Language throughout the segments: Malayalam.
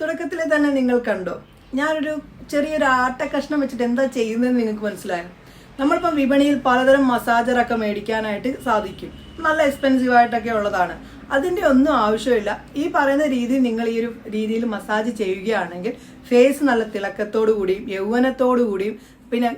തുടക്കത്തിൽ തന്നെ നിങ്ങൾ കണ്ടോ? ഞാനൊരു ചെറിയൊരു ആട്ട കഷ്ണം വെച്ചിട്ട് എന്താ ചെയ്യുന്നതെന്ന് നിങ്ങൾക്ക് മനസ്സിലായോ? നമ്മളിപ്പം വിപണിയിൽ പലതരം മസാജറൊക്കെ മേടിക്കാനായിട്ട് സാധിക്കും. നല്ല എക്സ്പെൻസീവ് ആയിട്ടൊക്കെ ഉള്ളതാണ്. അതിന്റെ ഒന്നും ആവശ്യമില്ല. ഈ പറയുന്ന രീതി നിങ്ങൾ ഈ ഒരു രീതിയിൽ മസാജ് ചെയ്യുകയാണെങ്കിൽ ഫേസ് നല്ല തിളക്കത്തോടു കൂടിയും യൗവനത്തോടു കൂടിയും പിന്നെ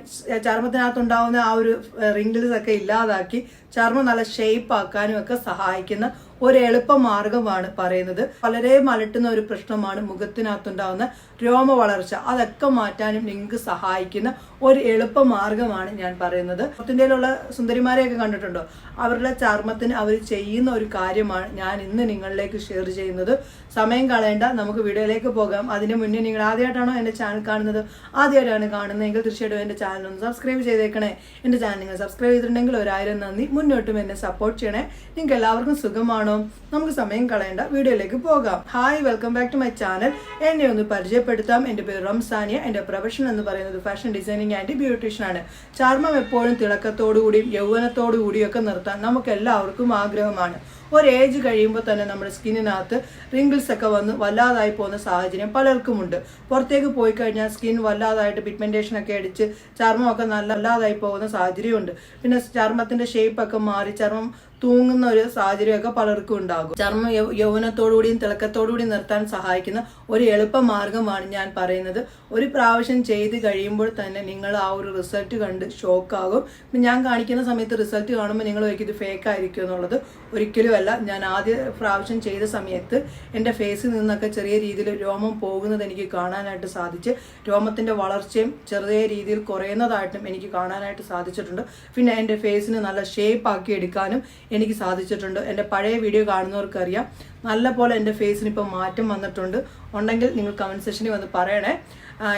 ചർമ്മത്തിനകത്തുണ്ടാവുന്ന ആ ഒരു റിങ്കിൾസ് ഒക്കെ ഇല്ലാതാക്കി ചർമ്മം നല്ല ഷേപ്പ് ആക്കാനും ഒക്കെ സഹായിക്കുന്ന ഒരു എളുപ്പ മാർഗമാണ് പറയുന്നത്. വളരെ മലട്ടുന്ന ഒരു പ്രശ്നമാണ് മുഖത്തിനകത്തുണ്ടാകുന്ന രോമ വളർച്ച അതൊക്കെ മാറ്റാനും നിങ്ങൾക്ക് സഹായിക്കുന്ന ഒരു എളുപ്പ മാർഗമാണ് ഞാൻ പറയുന്നത്. മുഖത്തിന്റെയിലുള്ള സുന്ദരിമാരെയൊക്കെ കണ്ടിട്ടുണ്ടോ? അവരുടെ ചർമ്മത്തിന് അവർ ചെയ്യുന്ന ഒരു കാര്യമാണ് ഞാൻ ഇന്ന് നിങ്ങളിലേക്ക് ഷെയർ ചെയ്യുന്നത്. സമയം കളയേണ്ട നമുക്ക് വീഡിയോയിലേക്ക് പോകാം. അതിന് മുന്നേ നിങ്ങൾ ആദ്യമായിട്ടാണോ എന്റെ ചാനൽ കാണുന്നത്? ആദ്യമായിട്ടാണ് കാണുന്നതെങ്കിൽ തീർച്ചയായിട്ടും എന്റെ ചാനൽ ഒന്ന് സബ്സ്ക്രൈബ് ചെയ്തേക്കണേ. എന്റെ ചാനൽ നിങ്ങൾ സബ്സ്ക്രൈബ് ചെയ്തിട്ടുണ്ടെങ്കിൽ ഒരായിരം നന്ദി. മുന്നോട്ടും എന്നെ സപ്പോർട്ട് ചെയ്യണേ. നിങ്ങൾക്ക് എല്ലാവർക്കും സുഖമാണോ? നമുക്ക് സമയം കളയേണ്ട. വീഡിയോയിലേക്ക് പോകാം. Hi welcome back to my channel എന്നെ ഒന്ന് പരിചയപ്പെടുത്താം. എന്റെ പേര് റംസാനിയ. എന്റെ പ്രൊഫഷൻ എന്ന് പറയുന്നത് ഫാഷൻ ഡിസൈനിങ് ആൻഡ് ബ്യൂട്ടീഷ്യൻ ആണ്. ചർമ്മം എപ്പോഴും തിളക്കത്തോടുകൂടിയും യൗവനത്തോടു കൂടിയും ഒക്കെ നിർത്താൻ നമുക്ക് എല്ലാവർക്കും ആഗ്രഹമാണ്. ഒരു ഏജ് കഴിയുമ്പോൾ തന്നെ നമ്മുടെ സ്കിന്നിനകത്ത് റിങ്കിൾസ് ഒക്കെ വന്ന് വല്ലാതായി പോകുന്ന സാഹചര്യം പലർക്കുമുണ്ട്. പുറത്തേക്ക് പോയി കഴിഞ്ഞാൽ സ്കിൻ വല്ലാതായിട്ട് പിഗ്മെന്റേഷൻ ഒക്കെ അടിച്ച് ചർമ്മമൊക്കെ നല്ല വല്ലാതായി പോകുന്ന സാഹചര്യമുണ്ട്. പിന്നെ ചർമ്മത്തിന്റെ ഷേപ്പ് ഒക്കെ മാറി ചർമ്മം തൂങ്ങുന്ന ഒരു സാഹചര്യമൊക്കെ പലർക്കും ഉണ്ടാകും. ചർമ്മം യൗവനത്തോടുകൂടിയും തിളക്കത്തോടുകൂടിയും നിർത്താൻ സഹായിക്കുന്ന ഒരു എളുപ്പ മാർഗമാണ് ഞാൻ പറയുന്നത്. ഒരു പ്രാവശ്യം ചെയ്ത് കഴിയുമ്പോൾ തന്നെ നിങ്ങൾ ആ ഒരു റിസൾട്ട് കണ്ട് ഷോക്കാകും ഞാൻ കാണിക്കുന്ന സമയത്ത് റിസൾട്ട് കാണുമ്പോൾ നിങ്ങൾ ഇത് ഫേക്ക് ആയിരിക്കും എന്നുള്ളത്. ഒരിക്കലും അല്ല ഞാൻ ആദ്യ പ്രാവശ്യം ചെയ്ത സമയത്ത് എന്റെ ഫേസിൽ നിന്നൊക്കെ ചെറിയ രീതിയിൽ രോമം പോകുന്നത് എനിക്ക് കാണാനായിട്ട് സാധിച്ച് രോമത്തിന്റെ വളർച്ചയും ചെറിയ രീതിയിൽ കുറയുന്നതായിട്ടും എനിക്ക് കാണാനായിട്ട് സാധിച്ചിട്ടുണ്ട്. പിന്നെ എന്റെ ഫേസിന് നല്ല ഷേപ്പ് ആക്കി എടുക്കാനും എനിക്ക് സാധിച്ചിട്ടുണ്ട്. എന്റെ പഴയ വീഡിയോ കാണുന്നവർക്കറിയാം നല്ല പോലെ എന്റെ ഫേസിന് ഇപ്പോൾ മാറ്റം വന്നിട്ടുണ്ട്. ഉണ്ടെങ്കിൽ നിങ്ങൾ കമന്റ് സെക്ഷനിൽ വന്ന് പറയണേ.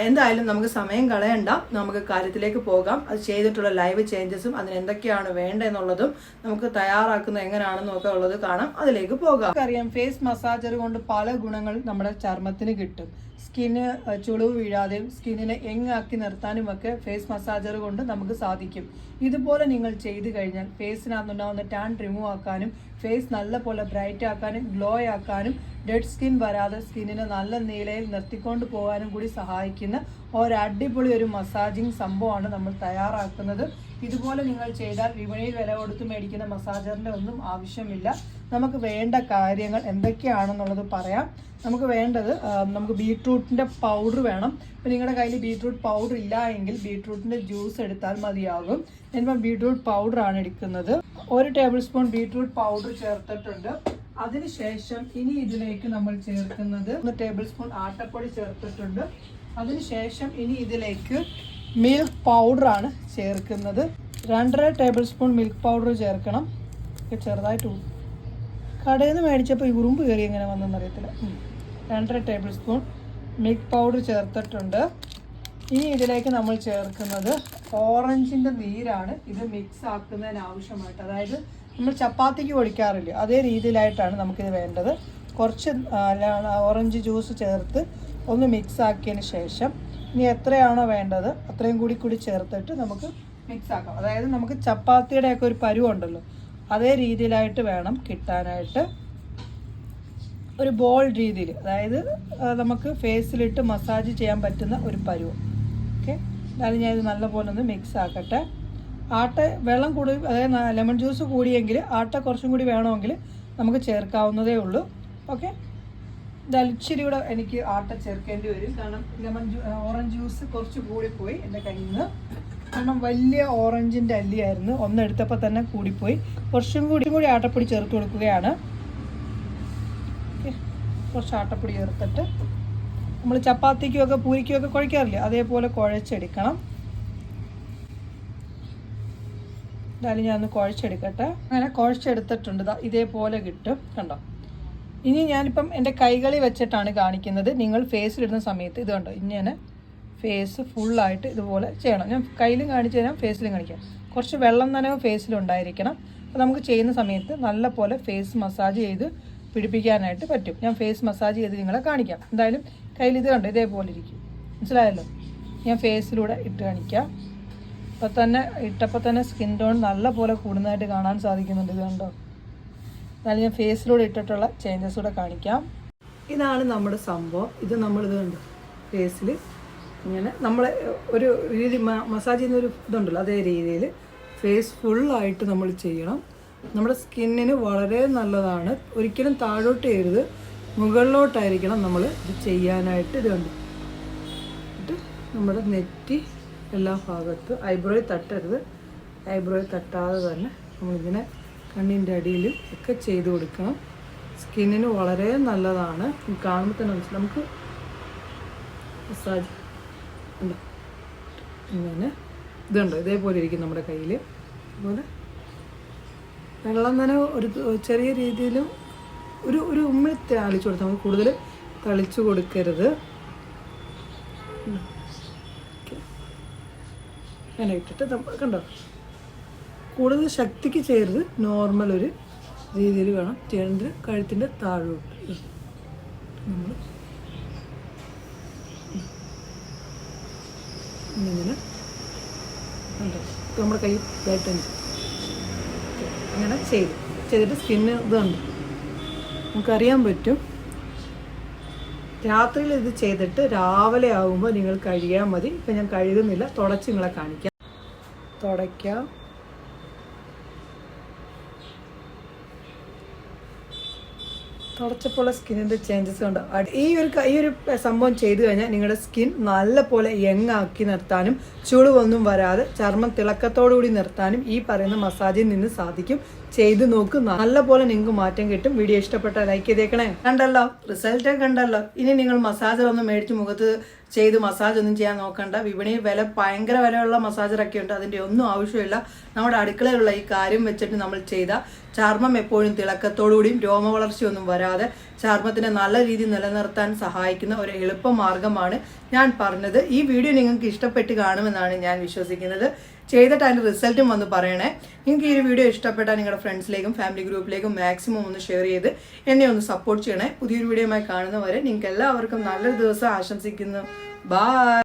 എന്തായാലും നമുക്ക് സമയം കളയണ്ട. നമുക്ക് കാര്യത്തിലേക്ക് പോകാം. അത് ചെയ്തിട്ടുള്ള ലൈവ് ചേഞ്ചസും അതിന് എന്തൊക്കെയാണ് വേണ്ടതെന്നുള്ളതും നമുക്ക് തയ്യാറാക്കുന്നത് എങ്ങനെയാണെന്നും ഒക്കെ ഉള്ളത് കാണാം. അതിലേക്ക് പോകാം. അറിയാം ഫേസ് മസാജർ കൊണ്ട് പല ഗുണങ്ങൾ നമ്മുടെ ചർമ്മത്തിന് കിട്ടും. സ്കിന്ന് ചുളിവ് വീഴാതെയും സ്കിന്നിനെ എങ്ങാക്കി നിർത്താനും ഒക്കെ ഫേസ് മസാജർ കൊണ്ട് നമുക്ക് സാധിക്കും. ഇതുപോലെ നിങ്ങൾ ചെയ്തു കഴിഞ്ഞാൽ ഫേസിനകത്തുണ്ടാവുന്ന ടാൻ റിമൂവ് ആക്കാനും ഫേസ് നല്ലപോലെ ബ്രൈറ്റ് ആക്കാനും ഗ്ലോ ആക്കാനും ഡെഡ് സ്കിൻ വരാതെ സ്കിന്നിനെ നല്ല നീലയിൽ നിർത്തിക്കൊണ്ട് പോകാനും കൂടി സഹായിക്കുന്ന ഒരു അടിപൊളി ഒരു മസാജിങ് സംഭവമാണ് നമ്മൾ തയ്യാറാക്കുന്നത്. ഇതുപോലെ നിങ്ങൾ ചെയ്താൽ വിപണിയിൽ വില കൊടുത്ത് മേടിക്കുന്ന മസാജറിന്റെ ഒന്നും ആവശ്യമില്ല. നമുക്ക് വേണ്ട കാര്യങ്ങൾ എന്തൊക്കെയാണെന്നുള്ളത് പറയാം. നമുക്ക് വേണ്ടത് നമുക്ക് ബീട്രൂട്ടിന്റെ പൗഡർ വേണം. ഇപ്പം നിങ്ങളുടെ കയ്യിൽ ബീട്രൂട്ട് പൗഡർ ഇല്ല എങ്കിൽ ബീട്രൂട്ടിന്റെ ജ്യൂസ് എടുത്താൽ മതിയാകും. ഞാനിപ്പം ബീട്രൂട്ട് പൗഡറാണ് എടുക്കുന്നത്. ഒരു ടേബിൾ സ്പൂൺ ബീട്രൂട്ട് പൗഡർ ചേർത്തിട്ടുണ്ട്. അതിനുശേഷം ഇനി ഇതിലേക്ക് നമ്മൾ ചേർക്കുന്നത് ഒന്ന് ടേബിൾ സ്പൂൺ ആട്ടപ്പൊടി ചേർത്തിട്ടുണ്ട്. അതിനുശേഷം ഇനി ഇതിലേക്ക് മിൽക്ക് പൗഡറാണ് ചേർക്കുന്നത്. രണ്ടര ടേബിൾ സ്പൂൺ മിൽക്ക് പൗഡർ ചേർക്കണം ചെറുതായിട്ട് കടയിൽ നിന്ന് മേടിച്ചപ്പോൾ ഈ ഉറുമ്പ് കയറി എങ്ങനെ വന്നെന്നറിയത്തില്ല. രണ്ടര ടേബിൾ സ്പൂൺ മിൽക്ക് പൗഡർ ചേർത്തിട്ടുണ്ട്. ഇനി ഇതിലേക്ക് നമ്മൾ ചേർക്കുന്നത് ഓറഞ്ചിന്റെ നീരാണ്. ഇത് മിക്സ് ആക്കുന്നതിന് ആവശ്യമായിട്ട്. അതായത് നമ്മൾ ചപ്പാത്തിക്ക് ഒഴിക്കാറില്ല അതേ രീതിയിലായിട്ടാണ് നമുക്കിത് വേണ്ടത്. കുറച്ച് ഓറഞ്ച് ജ്യൂസ് ചേർത്ത് ഒന്ന് മിക്സ് ആക്കിയതിന് ശേഷം ഇനി എത്രയാണോ വേണ്ടത് അത്രയും കൂടി കൂടി ചേർത്തിട്ട് നമുക്ക് മിക്സ് ആക്കാം. അതായത് നമുക്ക് ചപ്പാത്തിയുടെയൊക്കെ ഒരു പരുവുണ്ടല്ലോ അതേ രീതിയിലായിട്ട് വേണം കിട്ടാനായിട്ട്. ഒരു ബോൾ രീതിയിൽ അതായത് നമുക്ക് ഫേസിലിട്ട് മസാജ് ചെയ്യാൻ പറ്റുന്ന ഒരു പരുവം. ഓക്കെ. എന്നാലും ഞാനിത് നല്ലപോലെ ഒന്ന് മിക്സ് ആക്കട്ടെ. ആട്ട വെള്ളം കൂടി അതായത് ലെമൺ ജ്യൂസ് കൂടിയെങ്കിൽ ആട്ട കുറച്ചും കൂടി വേണമെങ്കിൽ നമുക്ക് ചേർക്കാവുന്നതേ ഉള്ളൂ. ഓക്കെ. ഇച്ചിരി കൂടെ എനിക്ക് ആട്ട ചേർക്കേണ്ടി വരും. കാരണം ലെമൺ ജ്യൂ ഓറഞ്ച് ജ്യൂസ് കുറച്ച് കൂടിപ്പോയി എന്റെ കയ്യിൽ നിന്ന് കാരണം വലിയ ഓറഞ്ചിന്റെ അല്ലിയായിരുന്നു. ഒന്നെടുത്തപ്പോൾ തന്നെ കൂടിപ്പോയി. കുറച്ചും കൂടി കൂടി ആട്ടപ്പൊടി ചേർത്ത് കൊടുക്കുകയാണ്. കുറച്ച് ആട്ടപ്പൊടി ചേർത്തിട്ട് നമ്മൾ ചപ്പാത്തിക്കും ഒക്കെ പൂരിക്കും ഒക്കെ കുഴയ്ക്കാറില്ലേ അതേപോലെ കുഴച്ചെടുക്കണം. എന്തായാലും ഞാൻ ഒന്ന് കുഴച്ചെടുക്കട്ടെ. അങ്ങനെ കുഴച്ചെടുത്തിട്ടുണ്ട്. ഇതേപോലെ കിട്ടും. കണ്ടോ? ഇനി ഞാനിപ്പം എന്റെ കൈകളി വെച്ചിട്ടാണ് കാണിക്കുന്നത്. നിങ്ങൾ ഫേസിലിടുന്ന സമയത്ത് ഇത് കണ്ടോ? ഇനി ഞാൻ ഫേസ് ഫുള്ളായിട്ട് ഇതുപോലെ ചെയ്യണം. ഞാൻ കയ്യിലും കാണിച്ചു തരാം ഫേസിലും കാണിക്കാം. കുറച്ച് വെള്ളം നനവ് ഫേസിലുണ്ടായിരിക്കണം അപ്പോൾ നമുക്ക് ചെയ്യുന്ന സമയത്ത് നല്ല പോലെ ഫേസ് മസാജ് ചെയ്ത് പിടിപ്പിക്കാനായിട്ട് പറ്റും. ഞാൻ ഫേസ് മസാജ് ചെയ്ത് നിങ്ങളെ കാണിക്കാം. എന്തായാലും കയ്യിൽ ഇത് കണ്ടു? ഇതേപോലെ ഇരിക്കും. മനസ്സിലായല്ലോ? ഞാൻ ഫേസിലൂടെ ഇട്ട് കാണിക്കാം. അപ്പോൾ തന്നെ ഇട്ടപ്പോൾ തന്നെ സ്കിൻ ടോൺ നല്ല പോലെ കൂടുന്നതായിട്ട് കാണാൻ സാധിക്കുന്നുണ്ട്. ഇത് കണ്ടോ? എന്നാലും ഞാൻ ഫേസിലൂടെ ഇട്ടിട്ടുള്ള ചേഞ്ചസ് കൂടെ കാണിക്കാം. ഇതാണ് നമ്മുടെ സംഭവം. ഇത് നമ്മളിത് കണ്ടു? ഫേസിൽ ഇങ്ങനെ നമ്മൾ ഒരു രീതി മസാജ് ചെയ്യുന്ന ഒരു ഇതുണ്ടല്ലോ അതേ രീതിയിൽ ഫേസ് ഫുള്ളായിട്ട് നമ്മൾ ചെയ്യണം. നമ്മുടെ സ്കിന്നിന് വളരെ നല്ലതാണ്. ഒരിക്കലും താഴോട്ട് ചെയ്യരുത്. മുകളിലോട്ടായിരിക്കണം നമ്മൾ ഇത് ചെയ്യാനായിട്ട് ഇത് കണ്ടു. എന്നിട്ട് നമ്മുടെ നെറ്റി എല്ലാ ഭാഗത്തും ഐബ്രോയിൽ തട്ടരുത്. ഐബ്രോയിൽ തട്ടാതെ തന്നെ നമ്മളിങ്ങനെ കണ്ണിന്റെ അടിയിലും ഒക്കെ ചെയ്ത് കൊടുക്കണം. സ്കിന്നിന് വളരെ നല്ലതാണ്. കാണുമ്പോൾ തന്നെ മനസ്സിലാവും. നമുക്ക് മസാജ് ഉണ്ടോ? ഇങ്ങനെ ഇതുണ്ടോ ഇതേപോലെ ഇരിക്കും നമ്മുടെ കയ്യിൽ അതുപോലെ വെള്ളം തന്നെ ഒരു ചെറിയ രീതിയിലും ഒരു ഒരു ഉമ്മി തളിച്ചു കൊടുത്താൽ നമുക്ക് കൂടുതൽ തളിച്ചു കൊടുക്കരുത്. അങ്ങനെ ഇട്ടിട്ട് കണ്ടോ? കൂടുതൽ ശക്തിക്ക് ചേരുത്. നോർമൽ ഒരു രീതിയിൽ വേണം. ചെയ്യേണ്ടത് കഴുത്തിന്റെ താഴോട്ട്. നമ്മൾ ഇങ്ങനെ കണ്ടോ? നമ്മുടെ കൈ ഇതായിട്ടുണ്ട്. ഓക്കേ. അങ്ങനെ ചെയ്തു. ചെയ്തിട്ട് സ്കിന്ന് ഇതുണ്ട്. നമുക്കറിയാൻ പറ്റും. രാത്രിയിൽ ഇത് ചെയ്തിട്ട് രാവിലെ ആകുമ്പോൾ നിങ്ങൾ കഴുകിയാൽ മതി. ഇപ്പം ഞാൻ കഴുകുന്നില്ല തുടച്ച് നിങ്ങളെ കാണിക്കാം. തുടയ്ക്കാം. തുടച്ചപ്പോൾ സ്കിന്നിന്റെ ചേഞ്ചസ് അടി- ഈ ഒരു ഈ ഒരു സംഭവം ചെയ്തു കഴിഞ്ഞാൽ നിങ്ങളുടെ സ്കിൻ നല്ല പോലെ യങ് ആക്കി നിർത്താനും ചുളിവൊന്നും വരാതെ ചർമ്മം തിളക്കത്തോടുകൂടി നിർത്താനും ഈ പറയുന്ന മസാജിൽ നിന്ന് സാധിക്കും. ചെയ്ത് നോക്ക് നല്ല പോലെ നിങ്ങൾക്ക് മാറ്റം കിട്ടും. വീഡിയോ ഇഷ്ടപ്പെട്ട ലൈക്ക് ചെയ്തേക്കണേ. കണ്ടല്ലോ? റിസൾട്ട് കണ്ടല്ലോ? ഇനി നിങ്ങൾ മസാജർ ഒന്നും മേടിച്ച് മുഖത്ത് ചെയ്ത് മസാജ് ഒന്നും ചെയ്യാൻ നോക്കണ്ട. വിപണിയിൽ വില ഭയങ്കര വിലയുള്ള മസാജറൊക്കെ ഉണ്ട്. അതിന്റെ ഒന്നും ആവശ്യമില്ല. നമ്മുടെ അടുക്കളയിലുള്ള ഈ കാര്യം വെച്ചിട്ട് നമ്മൾ ചെയ്ത ചർമ്മം എപ്പോഴും തിളക്കത്തോടുകൂടിയും രോമവളർച്ചയൊന്നും വരാതെ ചർമ്മത്തിനെ നല്ല രീതിയിൽ നിലനിർത്താൻ സഹായിക്കുന്ന ഒരു എളുപ്പ മാർഗമാണ് ഞാൻ പറഞ്ഞത് ഈ വീഡിയോ നിങ്ങൾക്ക് ഇഷ്ടപ്പെട്ട് കാണുമെന്നാണ് ഞാൻ വിശ്വസിക്കുന്നത്. ചെയ്തിട്ട് അതിന്റെ റിസൾട്ടും വന്ന് പറയണേ. നിങ്ങൾക്ക് ഈ വീഡിയോ ഇഷ്ടപ്പെട്ടാൽ നിങ്ങളുടെ ഫ്രണ്ട്സിലേക്കും ഫാമിലി ഗ്രൂപ്പിലേക്കും മാക്സിമം ഒന്ന് ഷെയർ ചെയ്ത് എന്നെ ഒന്ന് സപ്പോർട്ട് ചെയ്യണേ. പുതിയൊരു വീഡിയോയുമായി കാണുന്നവരെ നിങ്ങൾക്ക് എല്ലാവർക്കും നല്ലൊരു ദിവസം ആശംസിക്കുന്നു. ബൈ.